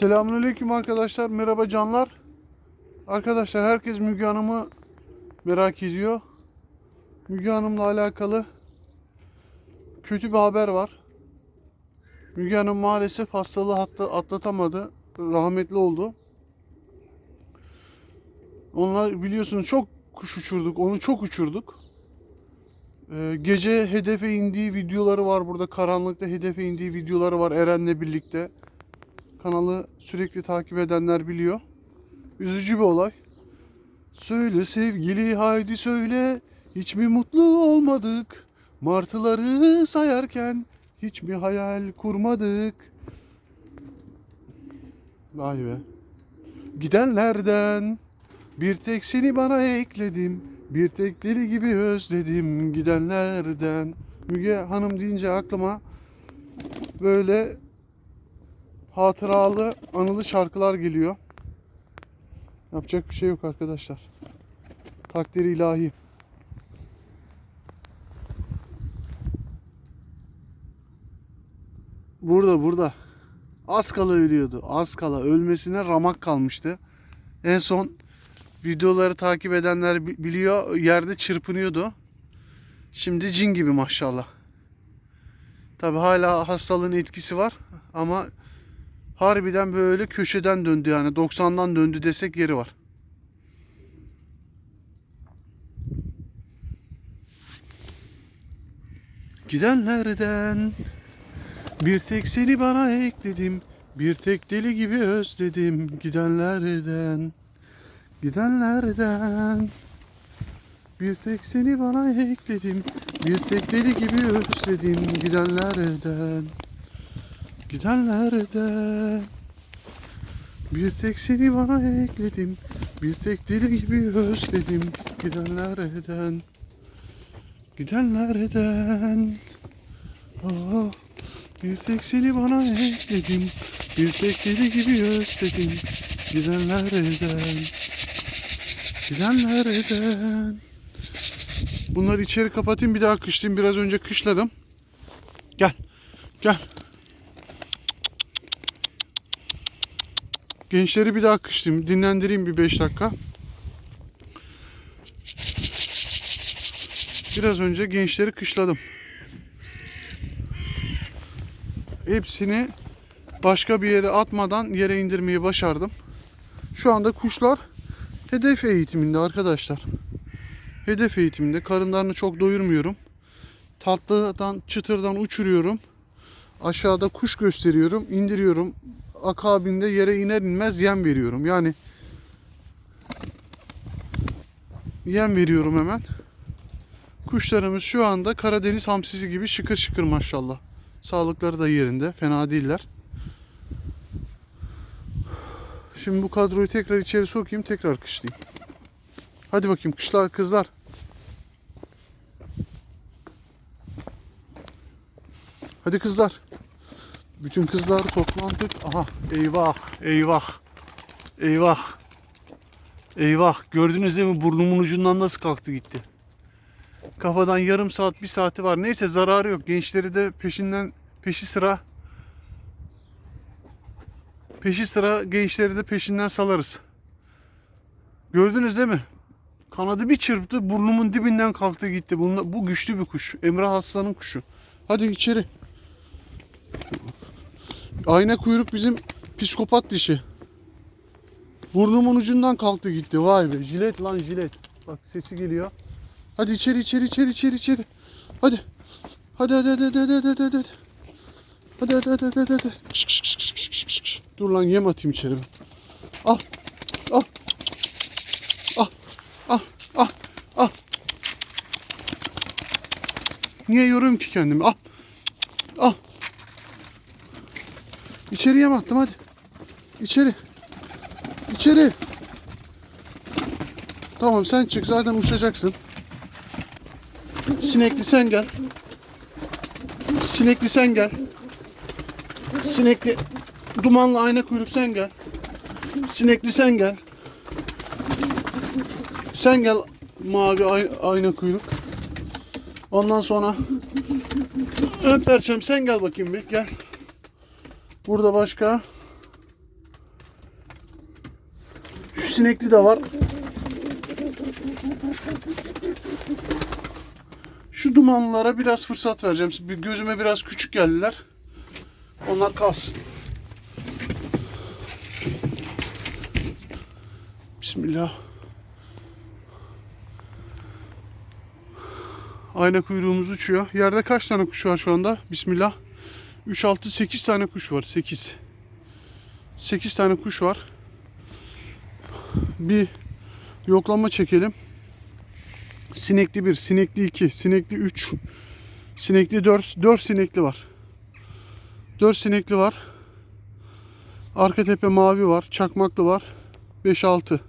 Selamünaleyküm arkadaşlar. Merhaba canlar. Arkadaşlar herkes Müge Hanım'ı merak ediyor. Müge Hanım'la alakalı kötü bir haber var. Müge Hanım maalesef hastalığı hatta atlatamadı. Rahmetli oldu. Onlar biliyorsunuz çok kuş uçurduk. Onu çok uçurduk. Ee, gece hedefe indiği videoları var burada. Karanlıkta hedefe indiği videoları var Eren'le birlikte. Kanalı sürekli takip edenler biliyor. Üzücü bir olay. Söyle sevgili haydi söyle hiç mi mutlu olmadık? Martıları sayarken hiç mi hayal kurmadık? Vay be. Gidenlerden bir tek seni bana ekledim. Bir tek deli gibi özledim gidenlerden. Müge Hanım deyince aklıma böyle hatıralı, anılı şarkılar geliyor. Yapacak bir şey yok arkadaşlar. Takdiri ilahi. Burada burada. Az kala ölüyordu. Az kala ölmesine ramak kalmıştı. En son videoları takip edenler bi- biliyor yerde çırpınıyordu. Şimdi cin gibi maşallah. Tabi hala hastalığın etkisi var ama harbiden böyle köşeden döndü yani 90'dan döndü desek yeri var. Gidenlerden bir tek seni bana ekledim. Bir tek deli gibi özledim gidenlerden. Gidenlerden bir tek seni bana ekledim. Bir tek deli gibi özledim gidenlerden. Gidenlerden bir tek seni bana ekledim. Bir tek deli gibi özledim gidenlerden. Gidenlerden. Oh, bir tek seni bana ekledim. Bir tek deli gibi özledim gidenlerden. Gidenlerden. Bunları içeri kapatayım bir daha kışlayayım. Biraz önce kışladım. Gel. Gel. Gençleri bir daha kışlayayım. Dinlendireyim bir 5 dakika. Biraz önce gençleri kışladım. Hepsini başka bir yere atmadan yere indirmeyi başardım. Şu anda kuşlar hedef eğitiminde arkadaşlar. Hedef eğitiminde karınlarını çok doyurmuyorum. Tatlıdan çıtırdan uçuruyorum. Aşağıda kuş gösteriyorum, indiriyorum. Akabinde yere iner inmez yem veriyorum. Yani yem veriyorum hemen. Kuşlarımız şu anda Karadeniz hamsisi gibi şıkır şıkır maşallah. Sağlıkları da yerinde. Fena değiller. Şimdi bu kadroyu tekrar içeri sokayım. Tekrar kışlayayım. Hadi bakayım kışlar kızlar. Hadi kızlar. Bütün kızlar toplandık. Aha eyvah eyvah. Eyvah. Eyvah. Gördünüz değil mi burnumun ucundan nasıl kalktı gitti. Kafadan yarım saat bir saati var. Neyse zararı yok. Gençleri de peşinden peşi sıra peşi sıra gençleri de peşinden salarız. Gördünüz değil mi? Kanadı bir çırptı burnumun dibinden kalktı gitti. Bunlar, bu güçlü bir kuş. Emrah Aslan'ın kuşu. Hadi içeri. Ayna kuyruk bizim psikopat dişi. Burnumun ucundan kalktı gitti. Vay be jilet lan jilet. Bak sesi geliyor. Hadi içeri içeri içeri içeri içeri. Hadi. Hadi hadi hadi hadi hadi hadi hadi. Hadi hadi hadi hadi hadi. Kış, kış, kış, kış, kış, kış. Dur lan yem atayım içeri. Al. Al. Al. Al. Al. Al. Niye yoruyorum ki kendimi? Al. Al. İçeri yem attım hadi. İçeri. İçeri. Tamam sen çık zaten uçacaksın. Sinekli sen gel. Sinekli sen gel. Sinekli dumanlı ayna kuyruk sen gel. Sinekli sen gel. Sen gel mavi ay- ayna kuyruk. Ondan sonra ön perçem sen gel bakayım bir gel. Burada başka sinekli de var. Şu dumanlara biraz fırsat vereceğim. Gözüme biraz küçük geldiler. Onlar kalsın. Bismillah. Ayna kuyruğumuz uçuyor. Yerde kaç tane kuş var şu anda? Bismillah. 3, 6, 8 tane kuş var. 8. 8 tane kuş var. Bir yoklama çekelim. Sinekli 1, sinekli 2, sinekli 3, sinekli 4, 4 sinekli var. 4 sinekli var. Arka tepe mavi var, çakmaklı var. 5, 6.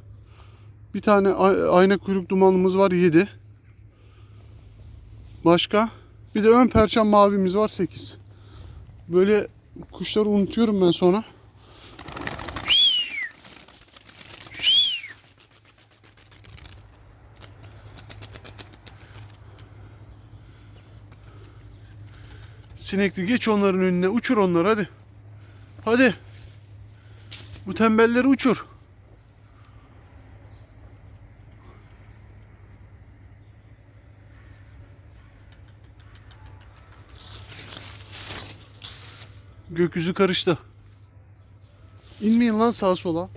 Bir tane ay- ayna kuyruk dumanımız var 7. Başka? Bir de ön perçem mavimiz var 8. Böyle kuşları unutuyorum ben sonra. Sinekli geç onların önüne uçur onları hadi. Hadi. Bu tembelleri uçur. Gökyüzü karıştı. İnmeyin lan sağa sola.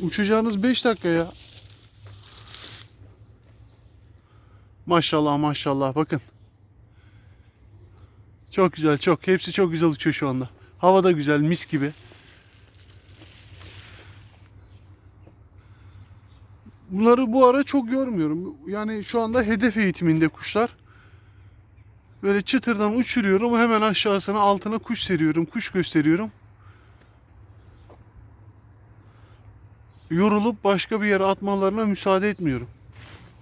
Uçacağınız 5 dakika ya. Maşallah maşallah bakın. Çok güzel çok. Hepsi çok güzel uçuyor şu anda. Hava da güzel mis gibi. Bunları bu ara çok görmüyorum. Yani şu anda hedef eğitiminde kuşlar. Böyle çıtırdan uçuruyorum. Hemen aşağısına altına kuş seriyorum. Kuş gösteriyorum. Yorulup başka bir yere atmalarına müsaade etmiyorum.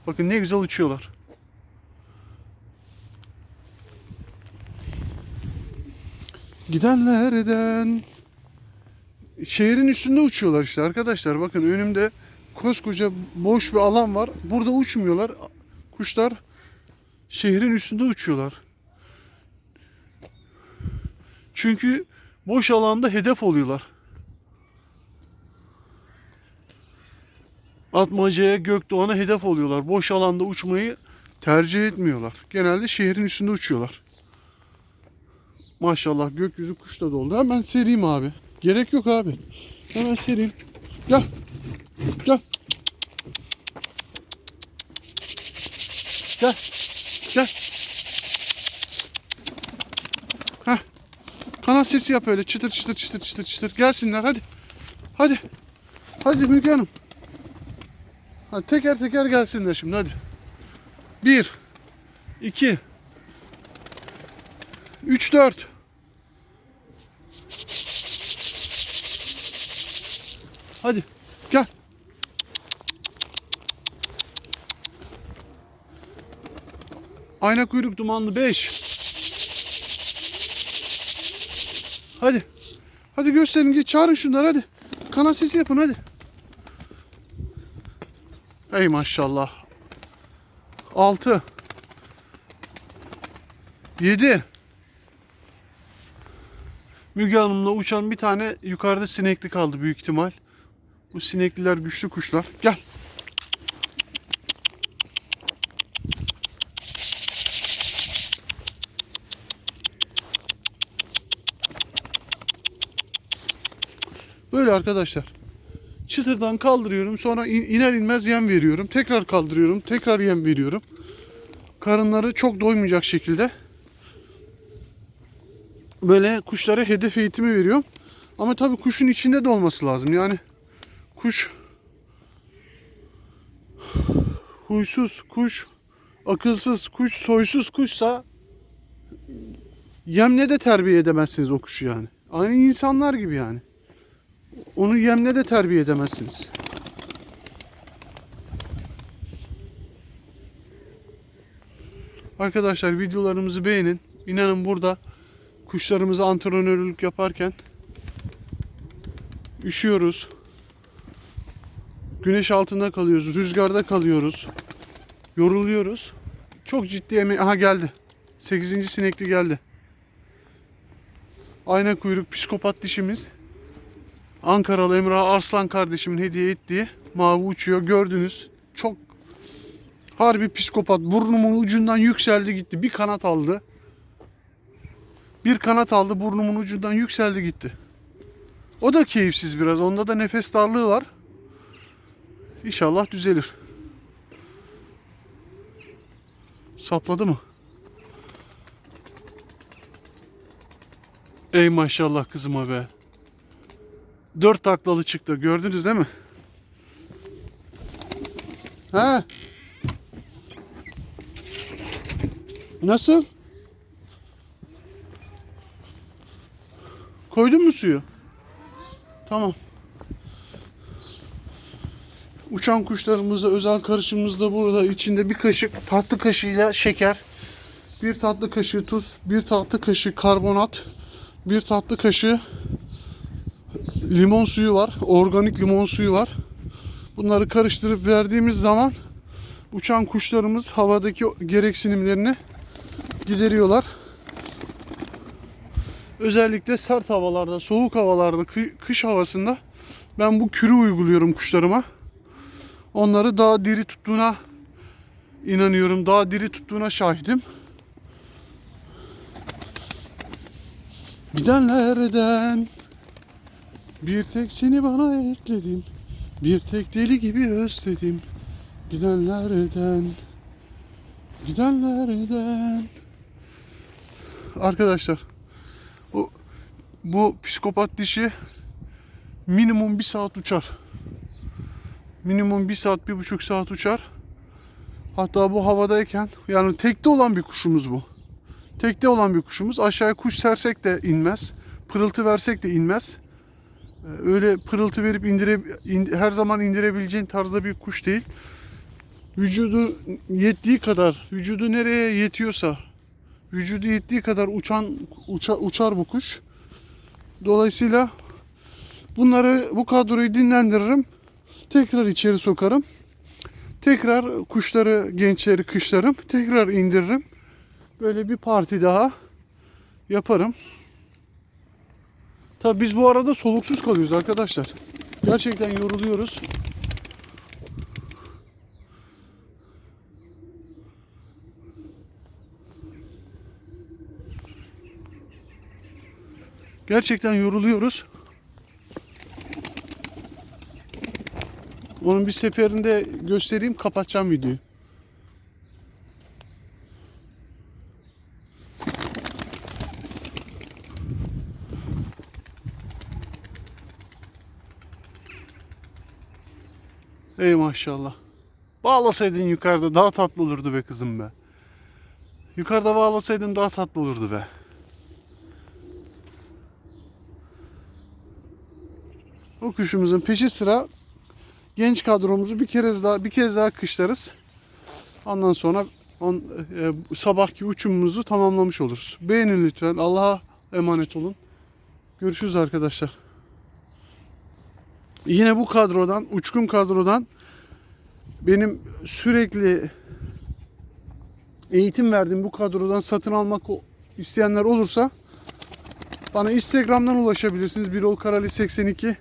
Bakın ne güzel uçuyorlar. Gidenlerden şehrin üstünde uçuyorlar işte arkadaşlar. Bakın önümde koskoca boş bir alan var. Burada uçmuyorlar. Kuşlar şehrin üstünde uçuyorlar. Çünkü boş alanda hedef oluyorlar. Atmacaya, Gökdoğan'a hedef oluyorlar. Boş alanda uçmayı tercih etmiyorlar. Genelde şehrin üstünde uçuyorlar. Maşallah gökyüzü kuşla doldu. Hemen sereyim abi. Gerek yok abi. Hemen sereyim. Gel. Gel. Gel. Gel. Kanat sesi yap öyle. Çıtır çıtır çıtır çıtır çıtır. Gelsinler hadi. Hadi. Hadi Müge Hanım. Hadi teker teker gelsinler şimdi hadi. Bir. iki, Üç dört. Hadi gel. Ayna kuyruk dumanlı 5. Hadi. Hadi gösterin git çağırın şunları hadi. Kanat sesi yapın hadi. Ey maşallah. 6 7 Müge Hanım'la uçan bir tane yukarıda sinekli kaldı büyük ihtimal. Bu sinekliler güçlü kuşlar. Gel. Böyle arkadaşlar. Çıtırdan kaldırıyorum. Sonra in- iner inmez yem veriyorum. Tekrar kaldırıyorum. Tekrar yem veriyorum. Karınları çok doymayacak şekilde. Böyle kuşlara hedef eğitimi veriyorum. Ama tabii kuşun içinde de olması lazım. Yani kuş huysuz kuş, akılsız kuş, soysuz kuşsa yemle de terbiye edemezsiniz o kuşu yani. Aynı insanlar gibi yani. Onu yemle de terbiye edemezsiniz. Arkadaşlar videolarımızı beğenin. İnanın burada kuşlarımıza antrenörlük yaparken üşüyoruz. Güneş altında kalıyoruz, rüzgarda kalıyoruz. Yoruluyoruz. Çok ciddi emeği... Aha geldi. 8. sinekli geldi. Ayna kuyruk psikopat dişimiz. Ankaralı Emrah Arslan kardeşimin hediye ettiği mavi uçuyor. Gördünüz. Çok harbi psikopat. Burnumun ucundan yükseldi gitti. Bir kanat aldı. Bir kanat aldı burnumun ucundan yükseldi gitti. O da keyifsiz biraz. Onda da nefes darlığı var. İnşallah düzelir. Sapladı mı? Ey maşallah kızıma be. Dört taklalı çıktı. Gördünüz değil mi? He? Nasıl? Koydun mu suyu? Tamam. Uçan kuşlarımızda özel karışımımızda burada içinde bir kaşık tatlı kaşığıyla şeker, bir tatlı kaşığı tuz, bir tatlı kaşığı karbonat, bir tatlı kaşığı limon suyu var. Organik limon suyu var. Bunları karıştırıp verdiğimiz zaman uçan kuşlarımız havadaki gereksinimlerini gideriyorlar. Özellikle sert havalarda, soğuk havalarda, kı- kış havasında ben bu kürü uyguluyorum kuşlarıma. Onları daha diri tuttuğuna inanıyorum. Daha diri tuttuğuna şahidim. Gidenlerden bir tek seni bana ekledim. Bir tek deli gibi özledim. Gidenlerden Gidenlerden Arkadaşlar bu, bu psikopat dişi minimum bir saat uçar. Minimum bir saat, bir buçuk saat uçar. Hatta bu havadayken yani tekte olan bir kuşumuz bu. Tekte olan bir kuşumuz. Aşağıya kuş sersek de inmez. Pırıltı versek de inmez. Ee, Öyle pırıltı verip indire, in- her zaman indirebileceğin tarzda bir kuş değil. Vücudu yettiği kadar, vücudu nereye yetiyorsa, vücudu yettiği kadar uçan uça- uçar bu kuş. Dolayısıyla bunları bu kadroyu dinlendiririm. Tekrar içeri sokarım. Tekrar kuşları, gençleri kışlarım. Tekrar indiririm. Böyle bir parti daha yaparım. Tabi biz bu arada soluksuz kalıyoruz arkadaşlar. Gerçekten yoruluyoruz. Gerçekten yoruluyoruz. Onun bir seferinde göstereyim kapatacağım videoyu. Ey maşallah. Bağlasaydın yukarıda daha tatlı olurdu be kızım be. Yukarıda bağlasaydın daha tatlı olurdu be. O kuşumuzun peşi sıra genç kadromuzu bir kez daha bir kez daha kışlarız. Ondan sonra on, e, sabahki uçumumuzu tamamlamış oluruz. Beğenin lütfen. Allah'a emanet olun. Görüşürüz arkadaşlar. Yine bu kadrodan, uçkun kadrodan benim sürekli eğitim verdiğim bu kadrodan satın almak isteyenler olursa bana Instagram'dan ulaşabilirsiniz. Birol Karali 82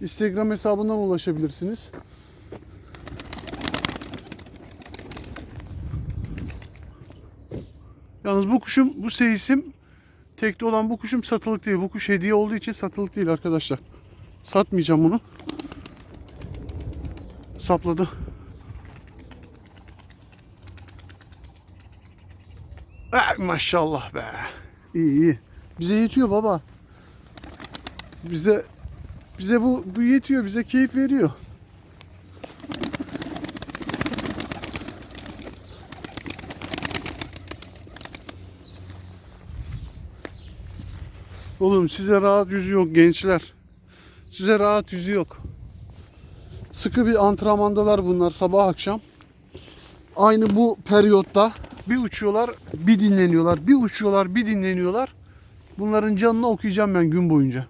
Instagram hesabından ulaşabilirsiniz. Yalnız bu kuşum, bu seyisim tekte olan bu kuşum satılık değil. Bu kuş hediye olduğu için satılık değil arkadaşlar. Satmayacağım bunu. Sapladı. Ay maşallah be. İyi iyi. Bize yetiyor baba. Bize bize bu bu yetiyor. Bize keyif veriyor. Oğlum size rahat yüzü yok gençler. Size rahat yüzü yok. Sıkı bir antrenmandalar bunlar sabah akşam. Aynı bu periyotta bir uçuyorlar, bir dinleniyorlar. Bir uçuyorlar, bir dinleniyorlar. Bunların canını okuyacağım ben gün boyunca.